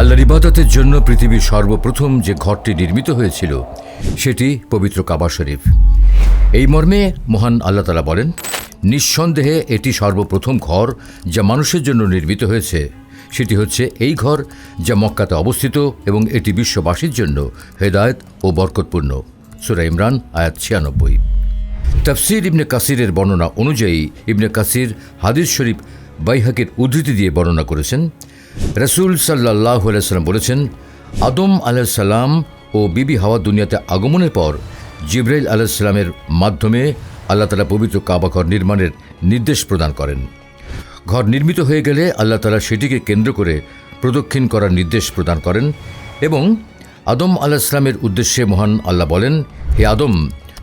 আল্লাহর ইবাদতের জন্য পৃথিবীর সর্বপ্রথম যে ঘরটি নির্মিত হয়েছিল, সেটি পবিত্র কাবা শরীফ। এই মর্মে মহান আল্লাহ তালা বলেন, নিঃসন্দেহে এটি সর্বপ্রথম ঘর যা মানুষের জন্য নির্মিত হয়েছে। সেটি হচ্ছে এই ঘর যা মক্কাতে অবস্থিত এবং এটি বিশ্ববাসীর জন্য হেদায়ত ও বরকতপূর্ণ। সুরা ইমরান, আয়াত ছিয়ানব্বই। তফসির ইবনে কাসিরের বর্ণনা অনুযায়ী, ইবনে কাসির হাদিস শরীফ বাইহাকের উদ্ধৃতি দিয়ে বর্ণনা করেছেন রসুল সাল্লাহ আলাইসাল্লাম বলেছেন, আদম আলাইসাল্লাম ও বিবি হাওয়া দুনিয়াতে আগমনের পর জিব্রাইল আলাইসাল্লামের মাধ্যমে আল্লাহ তালা পবিত্র কাবাঘর নির্মাণের নির্দেশ প্রদান করেন। ঘর নির্মিত হয়ে গেলে আল্লাহ তালা সেটিকে কেন্দ্র করে প্রদক্ষিণ করার নির্দেশ প্রদান করেন এবং আদম আলাহিসামের উদ্দেশ্যে মহান আল্লাহ বলেন, হে আদম,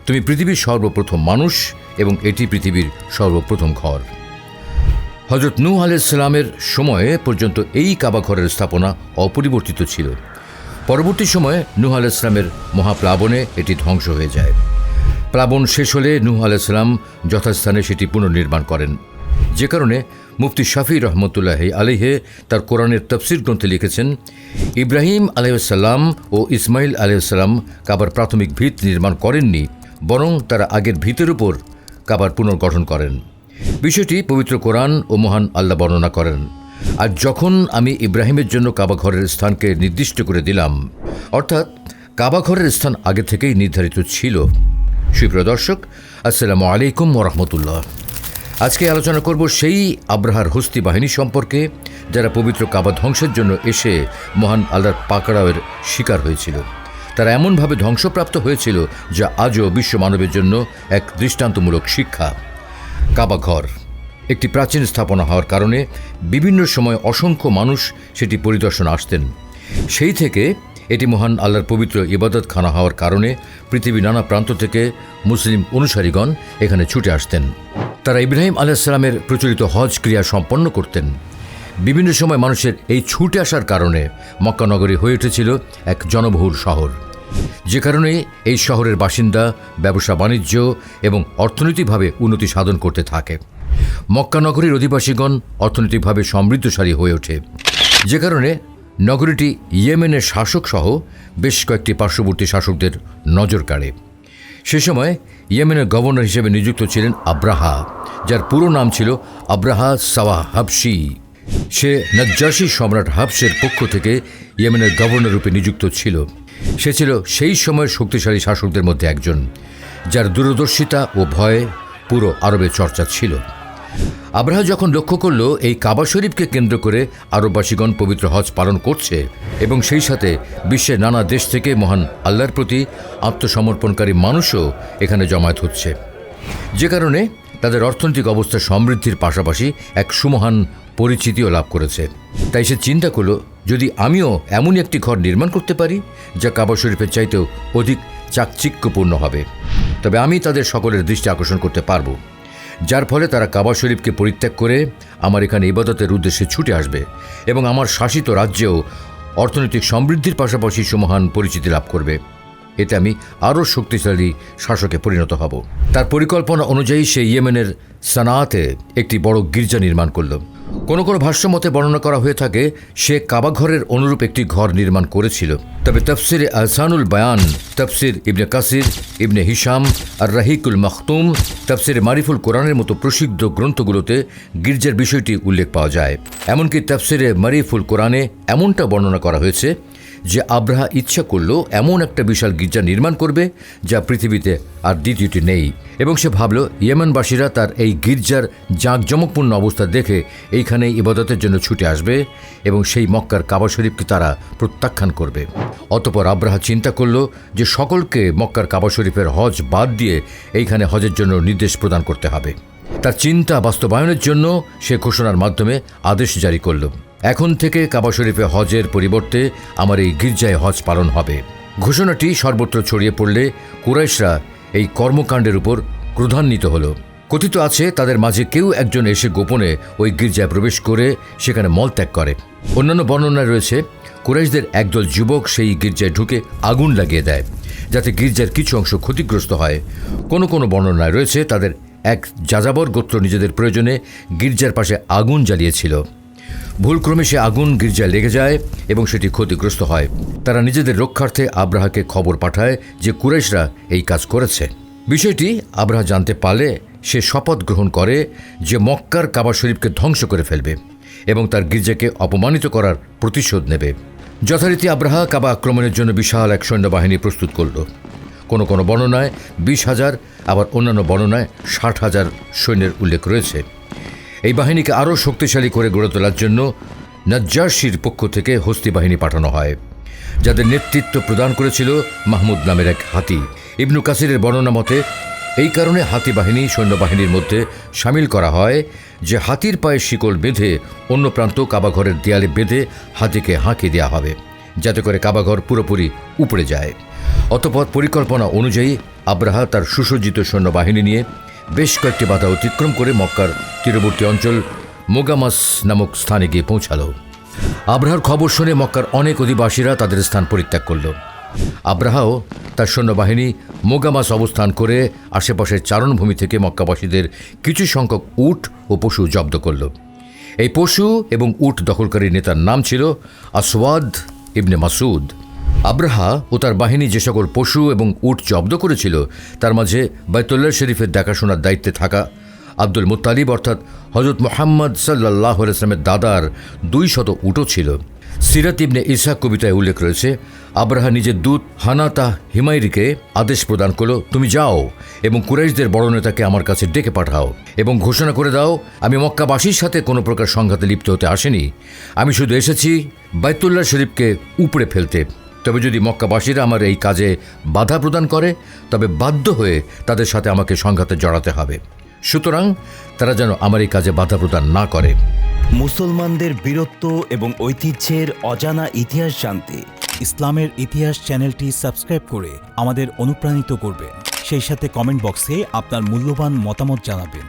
তুমি পৃথিবীর সর্বপ্রথম মানুষ এবং এটি পৃথিবীর সর্বপ্রথম ঘর। হজরত নূহ আলাইসালামের সময়ে পর্যন্ত এই কাবাঘরের স্থাপনা অপরিবর্তিত ছিল। পরবর্তী সময়ে নূহ আলাইসলামের মহাপ্লাবনে এটি ধ্বংস হয়ে যায়। প্লাবন শেষ হলে নূহ আলাইসালাম যথাস্থানে সেটি পুনর্নির্মাণ করেন। যে কারণে মুফতি শাফি রহমতুল্লাহ আলিহে তার কোরআনের তফসির গ্রন্থে লিখেছেন, ইব্রাহিম আলাইসাল্লাম ও ইসমাইল আলাইসাল্লাম কাবার প্রাথমিক ভিত নির্মাণ করেননি, বরং তারা আগের ভিতের উপর কাবার পুনর্গঠন করেন। বিষয়টি পবিত্র কোরআন ও মহান আল্লাহ বর্ণনা করেন। আর যখন আমি ইব্রাহিমের জন্য কাবা ঘরের স্থানকে নির্দিষ্ট করে দিলাম, অর্থাৎ কাবা ঘরের স্থান আগে থেকেই নির্ধারিত ছিল। সুপ্রিয় দর্শক, আসসালামু আলাইকুম ওরহমতুল্লাহ। আজকে আলোচনা করব সেই আব্রাহার হস্তি বাহিনী সম্পর্কে, যারা পবিত্র কাবা ধ্বংসের জন্য এসে মহান আল্লাহর পাকড়াওয়ের শিকার হয়েছিল। তারা এমনভাবে ধ্বংসপ্রাপ্ত হয়েছিল, যা আজও বিশ্ব মানবের জন্য এক দৃষ্টান্তমূলক শিক্ষা। কাবা ঘর একটি প্রাচীন স্থাপনা হওয়ার কারণে বিভিন্ন সময় অসংখ্য মানুষ সেটি পরিদর্শন আসতেন। সেই থেকে এটি মহান আল্লাহর পবিত্র ইবাদতখানা হওয়ার কারণে পৃথিবীর নানা প্রান্ত থেকে মুসলিম অনুসারীগণ এখানে ছুটে আসতেন। তারা ইব্রাহিম আলাইসালামের প্রচলিত হজ ক্রিয়া সম্পন্ন করতেন। বিভিন্ন সময় মানুষের এই ছুটে আসার কারণে মক্কানগরী হয়ে উঠেছিল এক জনবহুল শহর। যে কারণে এই শহরের বাসিন্দা ব্যবসা বাণিজ্য এবং অর্থনৈতিকভাবে উন্নতি সাধন করতে থাকে। মক্কানগরীর অধিবাসীগণ অর্থনৈতিকভাবে সমৃদ্ধশালী হয়ে ওঠে। যে কারণে নগরীটি ইয়েমেনের শাসক সহ বেশ কয়েকটি পার্শ্ববর্তী শাসকদের নজর কাড়ে। সে সময় ইয়েমেনের গভর্নর হিসেবে নিযুক্ত ছিলেন আব্রাহা, যার পুরো নাম ছিল আব্রাহা সাওয়া হাবসি সে নজ্জাসী সম্রাট হাবসের পক্ষ থেকে ইয়েমেনের গভর্নর রূপে নিযুক্ত ছিল। সে ছিল সেই সময়ের শক্তিশালী শাসকদের মধ্যে একজন, যার দূরদর্শিতা ও ভয়ে পুরো আরবে চর্চা ছিল। আব্রাহা যখন লক্ষ্য করল, এই কাবা শরীফকে কেন্দ্র করে আরববাসীগণ পবিত্র হজ পালন করছে এবং সেই সাথে বিশ্বের নানা দেশ থেকে মহান আল্লাহর প্রতি আত্মসমর্পণকারী মানুষও এখানে জমায়েত হচ্ছে। যে কারণে তাদের অর্থনৈতিক অবস্থা সমৃদ্ধির পাশাপাশি এক সুমহান পরিচিতিও লাভ করেছে। তাই সে চিন্তা করল যদি আমিও এমনই একটি ঘর নির্মাণ করতে পারি, যা কাবা শরীফের চাইতেও অধিক চাকচিক্যপূর্ণ হবে। তবে আমি তাদের সকলের দৃষ্টি আকর্ষণ করতে পারব, যার ফলে তারা কাবা শরীফকে পরিত্যাগ করে আমার এখানে ইবাদতের উদ্দেশ্যে ছুটে আসবে এবং আমার শাসিত রাজ্যেও অর্থনৈতিক সমৃদ্ধির পাশাপাশি সুমহান পরিচিতি লাভ করবে। এতে আমি আরও শক্তিশালী শাসকে পরিণত হব। তার পরিকল্পনা অনুযায়ী সে ইয়েমেনের সানাতে একটি বড় গির্জা নির্মাণ করল। কোনো কোনো ভাষ্যমতে বর্ণনা করা হয়ে থাকে, সে কাবাঘরের অনুরূপ একটি ঘর নির্মাণ করেছিল। তবে তফসির আহসানুল বায়ান, তফসির ইবনে কাসির, ইবনে হিসাম আর রাহিকুল মখতুম, তফসির মারিফুল কোরআনের মতো প্রসিদ্ধ গ্রন্থগুলোতে গির্জার বিষয়টি উল্লেখ পাওয়া যায়। এমনকি তফসিরে মারিফুল কোরআনে এমনটা বর্ণনা করা হয়েছে যে আব্রাহা ইচ্ছা করল এমন একটা বিশাল গির্জা নির্মাণ করবে যা পৃথিবীতে আর দ্বিতীয়টি নেই। এবং সে ভাবল, ইয়েমেনবাসীরা তার এই গির্জার জাঁকজমকপূর্ণ অবস্থা দেখে এইখানে ইবাদতের জন্য ছুটে আসবে এবং সেই মক্কার কাবা শরীফকে তারা প্রত্যাখ্যান করবে। অতপর আব্রাহা চিন্তা করল যে সকলকে মক্কার কাবা শরীফের হজ বাদ দিয়ে এইখানে হজের জন্য নির্দেশ প্রদান করতে হবে। তার চিন্তা বাস্তবায়নের জন্য সে ঘোষণার মাধ্যমে আদেশ জারি করল। এখন থেকে কাবা শরীফে হজের পরিবর্তে আমার এই গির্জায় হজ পালন হবে। ঘোষণাটি সর্বত্র ছড়িয়ে পড়লে কুরাইশরা এই কর্মকাণ্ডের উপর ক্রোধান্বিত হল। কথিত আছে, তাদের মাঝে কেউ একজন এসে গোপনে ওই গির্জায় প্রবেশ করে সেখানে মলত্যাগ করে। অন্যান্য বর্ণনায় রয়েছে, কুরাইশদের একদল যুবক সেই গির্জায় ঢুকে আগুন লাগিয়ে দেয়, যাতে গির্জার কিছু অংশ ক্ষতিগ্রস্ত হয়। কোনো কোনো বর্ণনায় রয়েছে, তাদের এক যাযাবর গোত্র নিজেদের প্রয়োজনে গির্জার পাশে আগুন জ্বালিয়েছিল। ভুলক্রমে সে আগুন গির্জায় লেগে যায় এবং সেটি ক্ষতিগ্রস্ত হয়। তারা নিজেদের রক্ষার্থে আব্রাহাকে খবর পাঠায় যে কুরেশরা এই কাজ করেছে। বিষয়টি আব্রাহা জানতে পারলে সে শপথ গ্রহণ করে যে মক্কার কাবা শরীফকে ধ্বংস করে ফেলবে এবং তার গির্জাকে অপমানিত করার প্রতিশোধ নেবে। যথারীতি আব্রাহা কাবা আক্রমণের জন্য বিশাল এক সৈন্যবাহিনী প্রস্তুত করল। কোনো কোনো বর্ণনায় বিশ হাজার, আবার অন্যান্য বর্ণনায় ষাট হাজার সৈন্যের উল্লেখ রয়েছে। এই বাহিনীকে আরও শক্তিশালী করে গড়ে তোলার জন্য নজ্জারশির পক্ষ থেকে হস্তি বাহিনী পাঠানো হয়, যাদের নেতৃত্ব প্রদান করেছিল মাহমুদ নামের এক হাতি। ইবনু কাসিরের বর্ণনা মতে, এই কারণে হাতি বাহিনী সৈন্যবাহিনীর মধ্যে সামিল করা হয় যে হাতির পায়ে শিকল বেঁধে অন্য প্রান্ত কাবাঘরের দেয়ালে বেঁধে হাতিকে হাঁকি দেওয়া হবে, যাতে করে কাবাঘর পুরোপুরি উপড়ে যায়। অতপর পরিকল্পনা অনুযায়ী আব্রাহা তার সুসজ্জিত সৈন্যবাহিনী নিয়ে বেশ কয়েকটি বাধা অতিক্রম করে মক্কার তীরবর্তী অঞ্চল মোগামাস নামক স্থানে গিয়ে পৌঁছালো। আব্রাহার খবর শুনে মক্কার অনেক অধিবাসীরা তাদের স্থান পরিত্যাগ করল। আব্রাহাও তার সৈন্যবাহিনী মোগামাস অবস্থান করে আশেপাশের চারণভূমি থেকে মক্কাবাসীদের কিছু সংখ্যক উট ও পশু জব্দ করল। এই পশু এবং উট দখলকারী নেতার নাম ছিল আসওয়াদ ইবনে মাসুদ আব্রাহা ও তার বাহিনী যে সকল পশু এবং উট জব্দ করেছিল, তার মাঝে বাইতুল্লাহ শরীফের দেখাশোনার দায়িত্বে থাকা আব্দুল মুত্তালিব অর্থাৎ হজরত মোহাম্মদ সাল্লাহ ইসলামের দাদার দুই শত উটও ছিল। সিরাত ইবনে ইসা কবিতায় উল্লেখ রয়েছে, আব্রাহা নিজের দূত হানাতা হিমাইরিকে আদেশ প্রদান করল, তুমি যাও এবং কুরাইশদের বড় নেতাকে আমার কাছে ডেকে পাঠাও এবং ঘোষণা করে দাও, আমি মক্কাবাসীর সাথে কোনো প্রকার সংঘাতে লিপ্ত হতে আসেনি। আমি শুধু এসেছি বাইতুল্লাহ শরীফকে উপড়ে ফেলতে। তবে যদি মক্কাবাসীরা আমার এই কাজে বাধা প্রদান করে তবে বাধ্য হয়ে তাদের সাথে আমাকে সংঘাতে জড়াতে হবে। সুতরাং তারা যেন আমার এই কাজে বাধা প্রদান না করে। মুসলমানদের বীরত্ব এবং ঐতিহ্যের অজানা ইতিহাস জানতে ইসলামের ইতিহাস চ্যানেলটি সাবস্ক্রাইব করে আমাদের অনুপ্রাণিত করবেন। সেই সাথে কমেন্ট বক্সে আপনার মূল্যবান মতামত জানাবেন।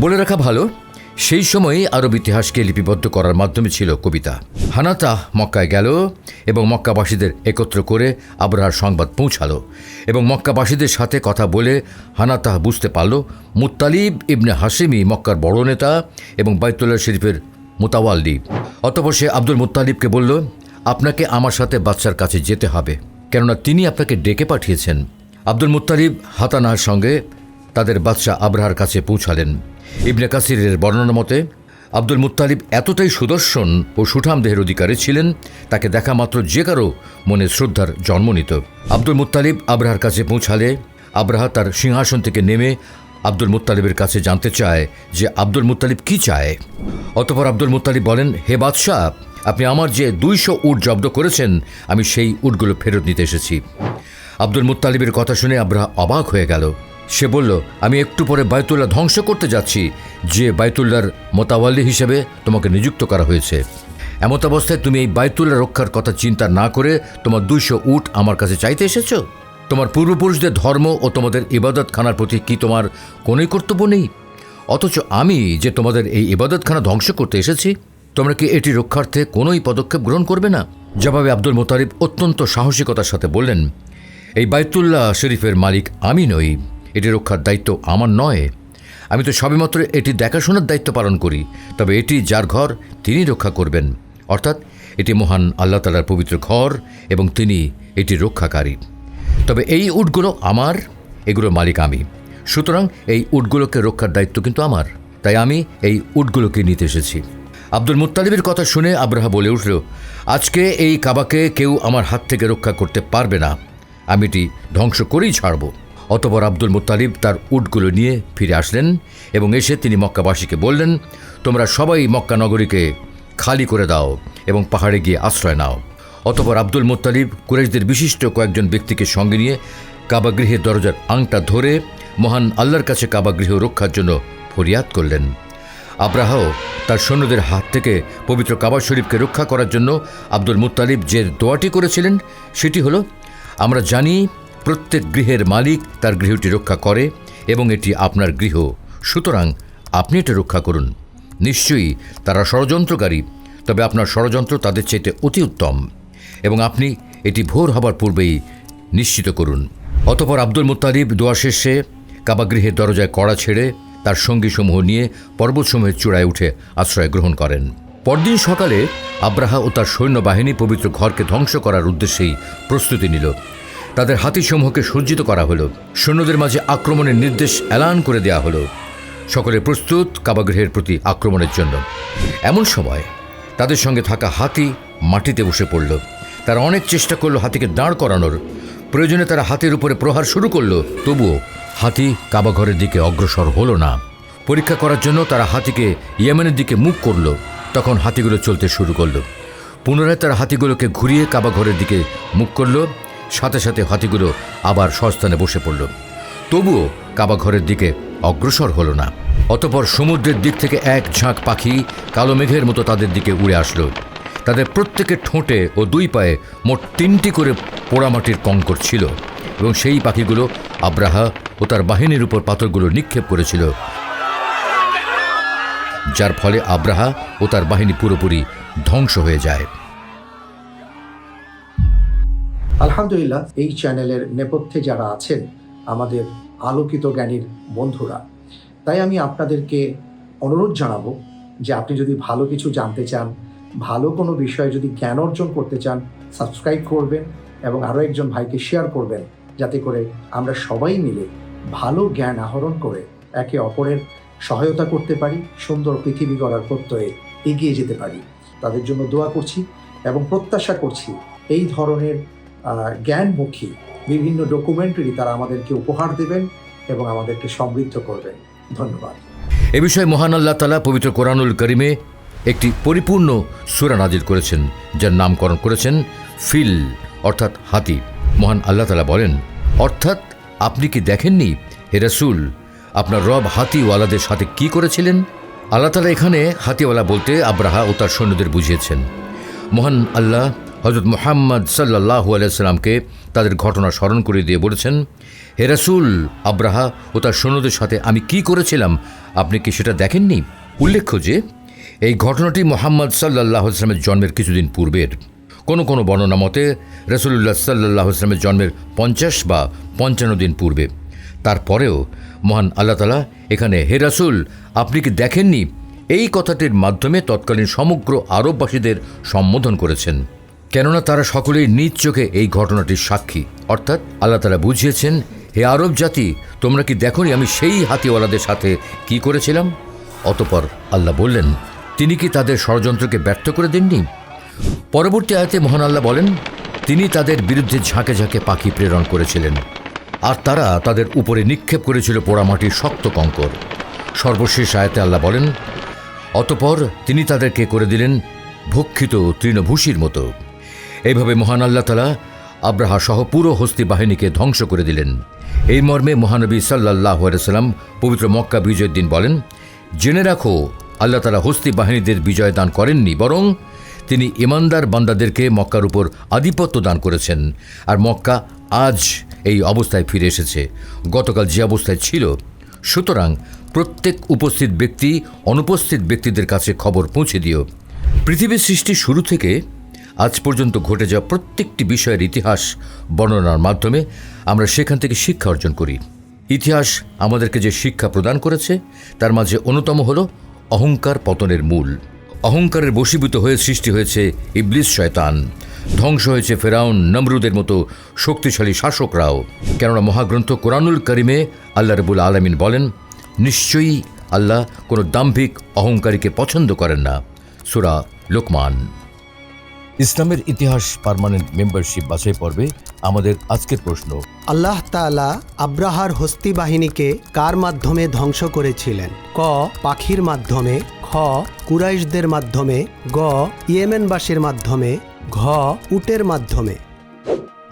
বলে রাখা ভালো। সেই সময়ে আরব ইতিহাসকে লিপিবদ্ধ করার মাধ্যমে ছিল কবিতা। হানাতা মক্কায় গেল এবং মক্কাবাসীদের একত্র করে আবরাহার সংবাদ পৌঁছালো এবং মক্কাবাসীদের সাথে কথা বলে হানাতাহ বুঝতে পারল মুত্তালিব ইবনে হাসিমি মক্কার বড় নেতা এবং বাইতুল্লাহ শরীফের মোতাওয়াল্লি। অতপর সে আব্দুল মুত্তালিবকে বলল, আপনাকে আমার সাথে বাচ্চার কাছে যেতে হবে। কেননা তিনি আপনাকে ডেকে পাঠিয়েছেন। আব্দুল মুত্তালিব হাতানার সঙ্গে তাদের বাদশাহ আব্রাহার কাছে পৌঁছালেন। ইবনে কাসিরের বর্ণনা মতে, আব্দুল মুতালিব এতটাই সুদর্শন ও সুঠাম দেহের অধিকারী ছিলেন, তাকে দেখা মাত্র যে কারও মনে শ্রদ্ধার জন্ম নিত। আব্দুল মুতালিব আব্রাহার কাছে পৌঁছালে আব্রাহা তার সিংহাসন থেকে নেমে আব্দুল মুতালিবের কাছে জানতে চায় যে আব্দুল মুতালিব কি চায়। অতপর আব্দুল মুত্তালিব বলেন, হে বাদশাহ, আপনি আমার যে দুইশো উট জব্দ করেছেন, আমি সেই উটগুলো ফেরত নিতে এসেছি। আব্দুল মুতালিবের কথা শুনে আব্রাহা অবাক হয়ে গেল। সে বলল, আমি একটু পরে বায়তুল্লাহ ধ্বংস করতে যাচ্ছি। যে বায়তুল্লাহর মোতাওয়াল্লি হিসেবে তোমাকে নিযুক্ত করা হয়েছে। এমত অবস্থায় তুমি এই বায়তুল্লাহ রক্ষার কথা চিন্তা না করে তোমার দুইশো উট আমার কাছে চাইতে এসেছ? তোমার পূর্বপুরুষদের ধর্ম ও তোমাদের ইবাদতখানার প্রতি কি তোমার কোনোই কর্তব্য নেই? অথচ আমি যে তোমাদের এই ইবাদতখানা ধ্বংস করতে এসেছি, তোমরা কি এটি রক্ষার্থে কোনোই পদক্ষেপ গ্রহণ করবে না? জবাবে আব্দুল মোতারিব অত্যন্ত সাহসিকতার সাথে বললেন, এই বাইতুল্লাহ শরীফের মালিক আমি নই। এটি রক্ষার দায়িত্ব আমার নয়। আমি তো সবেমাত্র এটি দেখাশোনার দায়িত্ব পালন করি, তবে এটি যার ঘর, তিনি রক্ষা করবেন। অর্থাৎ, এটি মহান আল্লাহ তালার পবিত্র ঘর এবং তিনি এটি রক্ষাকারী। তবে এই উটগুলো আমার, এগুলোর মালিক আমি। সুতরাং এই উটগুলোকে রক্ষার দায়িত্ব কিন্তু আমার। তাই আমি এই উটগুলোকে নিতে এসেছি। আব্দুল মুত্তালিবের কথা শুনে আব্রাহা বলে উঠল, আজকে এই কাবাকে কেউ আমার হাত থেকে রক্ষা করতে পারবে না। আমি এটি ধ্বংস করেই ছাড়ব। অতপর আব্দুল মুত্তালিব তার উটগুলো নিয়ে ফিরে আসলেন এবং এসে তিনি মক্কাবাসীকে বললেন, তোমরা সবাই মক্কা নগরীকে খালি করে দাও এবং পাহাড়ে গিয়ে আশ্রয় নাও। অতপর আব্দুল মোত্তালিব কুরেশদের বিশিষ্ট কয়েকজন ব্যক্তিকে সঙ্গে নিয়ে কাবাগৃহের দরজার আংটা ধরে মহান আল্লাহর কাছে কাবাগৃহ রক্ষার জন্য ফরিয়াদ করলেন। আব্রাহাও তার সৈন্যদের হাত থেকে পবিত্র কাবা শরীফকে রক্ষা করার জন্য আব্দুল মুত্তালিব যে দোয়াটি করেছিলেন, সেটি হলো, আমরা জানি প্রত্যেক গৃহের মালিক তার গৃহটি রক্ষা করে এবং এটি আপনার গৃহ। সুতরাং আপনি এটা রক্ষা করুন। নিশ্চয়ই তারা ষড়যন্ত্রকারী, তবে আপনার ষড়যন্ত্র তাদের চাইতে অতি উত্তম এবং আপনি এটি ভোর হবার পূর্বেই নিশ্চিত করুন। অতপর আব্দুল মুত্তালিব দোয়া শেষে কাবাগৃহের দরজায় কড়া ছেড়ে তার সঙ্গীসমূহ নিয়ে পর্বতসমূহের চূড়ায় উঠে আশ্রয় গ্রহণ করেন। পরদিন সকালে আব্রাহা ও তার সৈন্যবাহিনী পবিত্র ঘরকে ধ্বংস করার উদ্দেশ্যেই প্রস্তুতি নিল। তাদের হাতিসমূহকে সজ্জিত করা হলো। সৈন্যদের মাঝে আক্রমণের নির্দেশ এলান করে দেয়া হলো। সকলে প্রস্তুত কাবাগৃহের প্রতি আক্রমণের জন্য। এমন সময় তাদের সঙ্গে থাকা হাতি মাটিতে বসে পড়ল। তারা অনেক চেষ্টা করল হাতিকে দাঁড় করানোর। প্রয়োজনে তারা হাতির উপরে প্রহার শুরু করল। তবুও হাতি কাবাঘরের দিকে অগ্রসর হলো না। পরীক্ষা করার জন্য তারা হাতিকে ইয়েমেনের দিকে মুখ করল। তখন হাতিগুলো চলতে শুরু করল। পুনরায় তারা হাতিগুলোকে ঘুরিয়ে কাবাঘরের দিকে মুখ করল। সাথে সাথে হাতিগুলো আবার সস্থানে বসে পড়ল। তবুও কাবাঘরের দিকে অগ্রসর হলো না। অতপর সমুদ্রের দিক থেকে এক ঝাঁক পাখি কালো মেঘের মতো তাদের দিকে উড়ে আসলো। তাদের প্রত্যেকের ঠোঁটে ও দুই পায়ে মোট তিনটি করে পোড়ামাটির কঙ্কর ছিল এবং সেই পাখিগুলো আব্রাহা ও তার বাহিনীর উপর পাথরগুলো নিক্ষেপ করেছিল। যার ফলে আব্রাহা ও তার বাহিনী পুরোপুরি ধ্বংস হয়ে যায়। আলহামদুলিল্লাহ, এই চ্যানেলের নেপথ্যে যারা আছেন, আমাদের আলোকিত জ্ঞানীর বন্ধুরা, তাই আমি আপনাদেরকে অনুরোধ জানাব যে আপনি যদি ভালো কিছু জানতে চান, ভালো কোনো বিষয়ে যদি জ্ঞান অর্জন করতে চান, সাবস্ক্রাইব করবেন এবং আরও একজন ভাইকে শেয়ার করবেন, যাতে করে আমরা সবাই মিলে ভালো জ্ঞান আহরণ করে একে অপরের সহায়তা করতে পারি, সুন্দর পৃথিবী গড়ার প্রত্যয়ে এগিয়ে যেতে পারি। তাদের জন্য দোয়া করছি এবং প্রত্যাশা করছি, এই ধরনের জ্ঞানমুখী বিভিন্ন ডকুমেন্টারি তারা আমাদেরকে উপহার দেবেন এবং আমাদেরকে সমৃদ্ধ করবেন। ধন্যবাদ। এ বিষয়ে মহান আল্লাহ তালা পবিত্র কোরআনুল করিমে একটি পরিপূর্ণ সুরা নাজির করেছেন, যার নামকরণ করেছেন ফিল, অর্থাৎ হাতি। মহান আল্লাহ তালা বলেন, অর্থাৎ আপনি কি দেখেননি, হে রাসূল, আপনার রব হাতিওয়ালাদের সাথে কি করেছিলেন? আল্লাহ তালা এখানে হাতিওয়ালা বলতে আব্রাহা ও তার সৈন্যদের বুঝিয়েছেন। মহান আল্লাহ হজরত মোহাম্মদ সাল্লাহু আলাইসাল্লামকে তাদের ঘটনা স্মরণ করে দিয়ে বলেছেন, হে রাসূল, আব্রাহা ও তার সৈন্যদের সাথে আমি কি করেছিলাম? আপনি কি সেটা দেখেননি? উল্লেখ্য যে, এই ঘটনাটি মোহাম্মদ সাল্লাহ আসলামের জন্মের কিছুদিন পূর্বের। কোনো কোনো বর্ণনা মতে রসুল্লাহ সাল্লাহ আসলামের জন্মের পঞ্চাশ বা পঞ্চান্ন দিন পূর্বে। তারপরেও মহান আল্লাহ তালা এখানে, হে রাসূল, আপনি কি দেখেননি? এই কথাটির মাধ্যমে তৎকালীন সমগ্র আরববাসীদের সম্বোধন করেছেন। কেননা তারা সকলেই নিজ চোখে এই ঘটনাটির সাক্ষী। অর্থাৎ আল্লাহ তারা বুঝিয়েছেন, হে আরব জাতি, তোমরা কি দেখনি আমি সেই হাতিওয়ালাদের সাথে কি করেছিলাম? অতপর আল্লাহ বললেন, তিনি কি তাদের ষড়যন্ত্রকে ব্যর্থ করে দেননি? পরবর্তী আয়তে মহান আল্লাহ বলেন, তিনি তাদের বিরুদ্ধে ঝাঁকে ঝাঁকে পাখি প্রেরণ করেছিলেন, আর তারা তাদের উপরে নিক্ষেপ করেছিল পোড়ামাটির শক্ত কঙ্কর। সর্বশেষ আয়তে আল্লাহ বলেন, অতপর তিনি তাদেরকে করে দিলেন ভক্ষিত তৃণভূষির মতো। এইভাবে মহান আল্লাহ তালা আব্রাহা সহ পুরো হস্তি বাহিনীকে ধ্বংস করে দিলেন। এই মর্মে মহানবী সাল্লাহ সাল্লাম পবিত্র মক্কা বিজয়ের দিন বলেন, জেনে রাখো, আল্লাহ তালা হস্তি বাহিনীদের বিজয় দান করেননি, বরং তিনি ইমানদার বান্দাদেরকে মক্কার উপর আধিপত্য দান করেছেন। আর মক্কা আজ এই অবস্থায় ফিরে এসেছে। গতকাল যে অবস্থায় ছিল, সুতরাং প্রত্যেক উপস্থিত ব্যক্তি অনুপস্থিত ব্যক্তিদের কাছে খবর পৌঁছে দিও। পৃথিবীর সৃষ্টি শুরু থেকে আজ পর্যন্ত ঘটে যাওয়া প্রত্যেকটি বিষয়ের ইতিহাস বর্ণনার মাধ্যমে আমরা সেখান থেকে শিক্ষা অর্জন করি। ইতিহাস আমাদেরকে যে শিক্ষা প্রদান করেছে, তার মাঝে অন্যতম হল অহংকার পতনের মূল। অহংকারের বশীভূত হয়ে সৃষ্টি হয়েছে ইবলিস শয়তান। ধ্বংস হয়েছে ফেরাউন, নমরুদের মতো শক্তিশালী শাসকরাও। কেননা মহাগ্রন্থ কোরআনুল করিমে আল্লাহ রবুল আলমিন বলেন, নিশ্চয়ই আল্লাহ কোনো দাম্ভিক অহংকারীকে পছন্দ করেন না। সুরা লোকমান। ইসলামের ইতিহাস পার্মানেন্ট মেম্বারশিপ বাছাই পর্বে আমাদের আজকের প্রশ্ন আল্লাহ তাআলা আব্রাহার হস্তি বাহিনীকে কার মাধ্যমে ধ্বংস করেছিলেন? ক পাখির মাধ্যমে খ কুরাইশদের মাধ্যমে গ ইয়েমেনবাসীর মাধ্যমে ঘ উটের মাধ্যমে।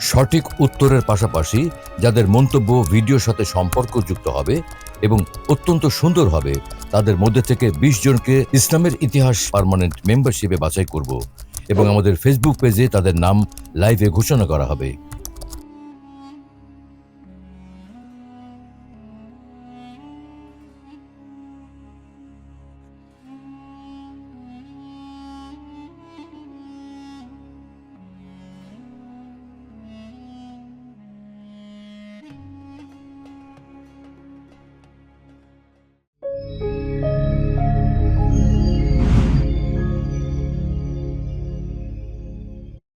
সঠিক উত্তরের পাশাপাশি যাদের মন্তব্য ভিডিওর সাথে সম্পর্কযুক্ত হবে এবং অত্যন্ত সুন্দর হবে তাদের মধ্যে থেকে বিশ জনকে ইসলামের ইতিহাস পার্মানেন্ট মেম্বারশিপে বাছাই করব। এবং আমাদের ফেসবুক পেজে তাদের নাম লাইভে ঘোষণা করা হবে।